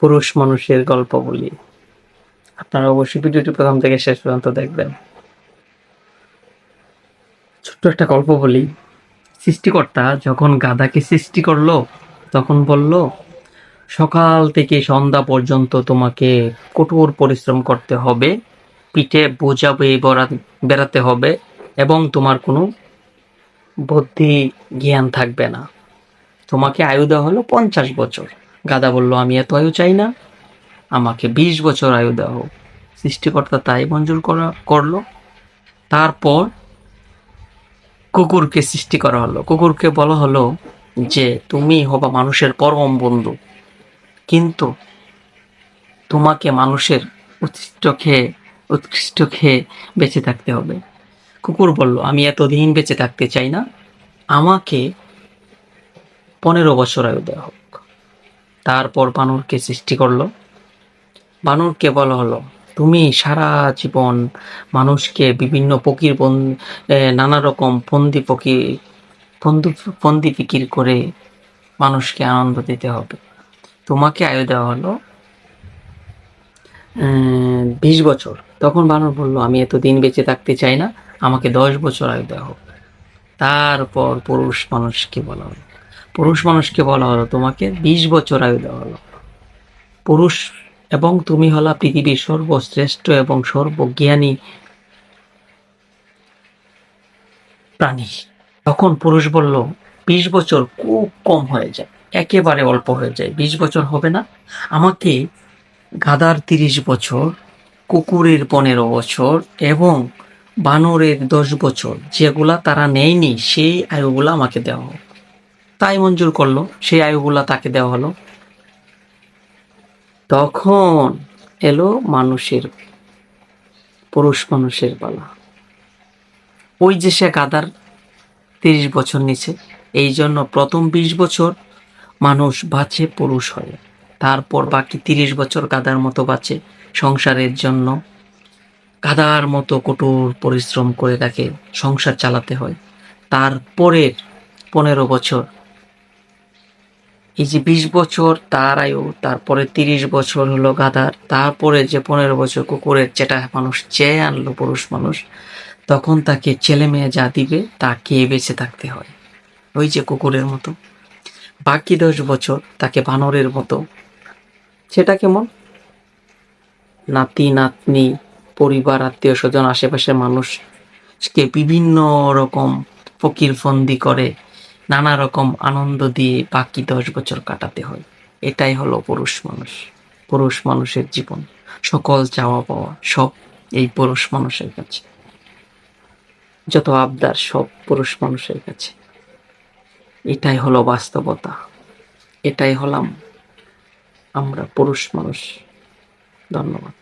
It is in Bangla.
পুরুষ মানুষের গল্প বলি। আপনারা অবশ্যই ভিডিওটি প্রথম থেকে শেষ পর্যন্ত দেখবেন। ছোট্ট একটা গল্প বলি। সৃষ্টিকর্তা যখন গাধাকে সৃষ্টি করল, তখন বলল, সকাল থেকে সন্ধ্যা পর্যন্ত তোমাকে কঠোর পরিশ্রম করতে হবে, পিঠে বোঝা বয়ে বেড়া- বেড়াতে হবে এবং তোমার কোনো বুদ্ধি জ্ঞান থাকবে না। তোমাকে আয়ু দেওয়া হলো পঞ্চাশ বছর। গাদা বলল, আমি এত আয়ু চাই না। আমাকে বিশ বছর আয়ু দেওয়া হোক সৃষ্টিকর্তা তাই মঞ্জুর করা, করল। তারপর কুকুরকে সৃষ্টি করা হলো। কুকুরকে বলা হলো যে, তুমি হবা মানুষের পরম বন্ধু। কিন্তু তোমাকে মানুষের উৎকৃষ্ট খেয়ে উৎকৃষ্ট খেয়ে বেঁচে থাকতে হবে। কুকুর বলল, আমি এতদিন বেঁচে থাকতে চাই না। আমাকে পনেরো বছর আয়ু দেওয়া হোক তারপর বানরকে সৃষ্টি করল। বানরকে বলা হলো, তুমি সারা জীবন মানুষকে বিভিন্ন পকির নানা রকম ফন্দি পকি ফন্দি ফন্দি ফিকির করে মানুষকে আনন্দ দিতে হবে। তোমাকে আয়ু দেওয়া হলো বিশ বছর। তখন বানর বলল, আমি এতদিন বেঁচে থাকতে চাই না, আমাকে দশ বছর আয়ু দেওয়া হোক। তারপর পুরুষ মানুষকে বলা হলো পুরুষ মানুষকে বলা হলো, তোমাকে বিশ বছর আয়ু দেওয়া হলো। পুরুষ এবং তুমি হলা পৃথিবীর সর্বশ্রেষ্ঠ এবং সর্বজ্ঞানী প্রাণী। তখন পুরুষ বলল, বিশ বছর খুব কম হয়ে যায়, একেবারে অল্প হয়ে যায়, বিশ বছর হবে না। আমাকে গাদার তিরিশ বছর, কুকুরের পনেরো বছর এবং বানরের দশ বছর, যেগুলা তারা নেয়নি, সেই আয়ুগুলা আমাকে দেওয়া হোক। তাই মঞ্জুর করল, সেই আয়ুগুলা তাকে দেওয়া হলো। তখন এলো মানুষের, পুরুষ মানুষের পালা। ওই যে সে গাদার তিরিশ বছর নিচে, এই জন্য প্রথম বিশ বছর মানুষ বাঁচে পুরুষ হয়ে। তারপর বাকি তিরিশ বছর গাদার মতো বাঁচে সংসারের জন্য। গাদার মতো কঠোর পরিশ্রম করে তাকে সংসার চালাতে হয়। তারপরের পনেরো বছর এই যে বিশ বছর, তার আয়ু, তারপরে তিরিশ বছর হলো গাধার, তারপরে যে পনেরো বছর কুকুরের যেটা মানুষ চেয়ে আনলো, পুরুষ মানুষ, তখন তাকে ছেলে মেয়ে যা দিবে তা বেঁচে থাকতে হয়। ওই যে কুকুরের মতো। বাকি দশ বছর তাকে বানরের মতো। সেটা কেমন? নাতি, নাতনি, পরিবার, আত্মীয় স্বজন, আশেপাশের মানুষকে বিভিন্ন রকম ফকির ফন্দি করে নানা রকম আনন্দ দিয়ে বাকি দশ বছর কাটাতে হয়। এটাই হলো পুরুষ মানুষ, পুরুষ মানুষের জীবন। সকল চাওয়া পাওয়া সব এই পুরুষ মানুষের কাছে। যত আবদার সব পুরুষ মানুষের কাছে। এটাই হলো বাস্তবতা। এটাই হলাম আমরা পুরুষ মানুষ। ধন্যবাদ।